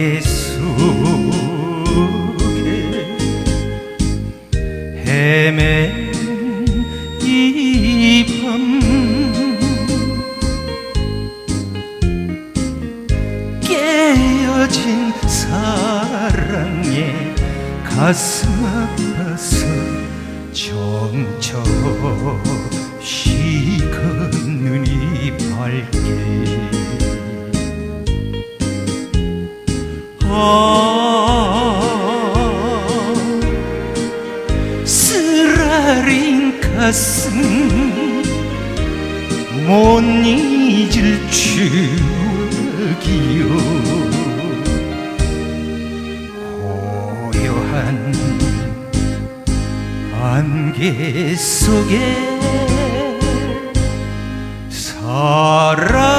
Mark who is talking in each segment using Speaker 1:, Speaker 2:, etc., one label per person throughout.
Speaker 1: 안개 속에 헤맨 이밤 깨어진 사랑에 가슴 아파서 정처 시건 눈이 밝게 쓰라린 가슴 못 잊을 추억이요. 고요한 안개 속에 사랑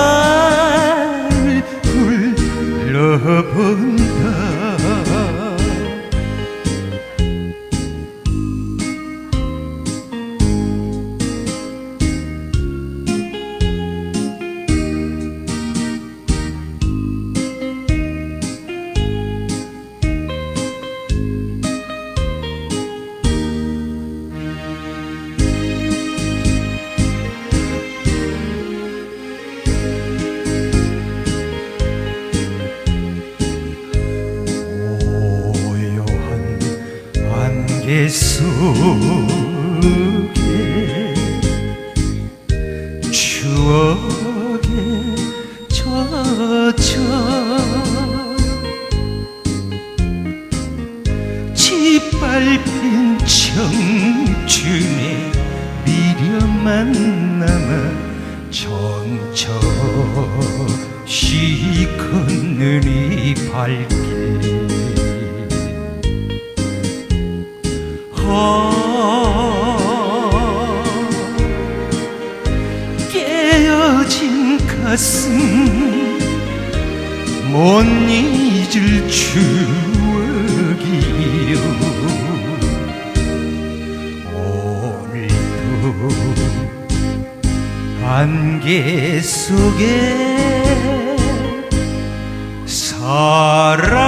Speaker 1: 속에 추억에 젖어 짓밟힌 청춘의 미련만 남아 걷는 이 발길 가슴 못 잊을 추억이요. 오늘도 안개 속에 사랑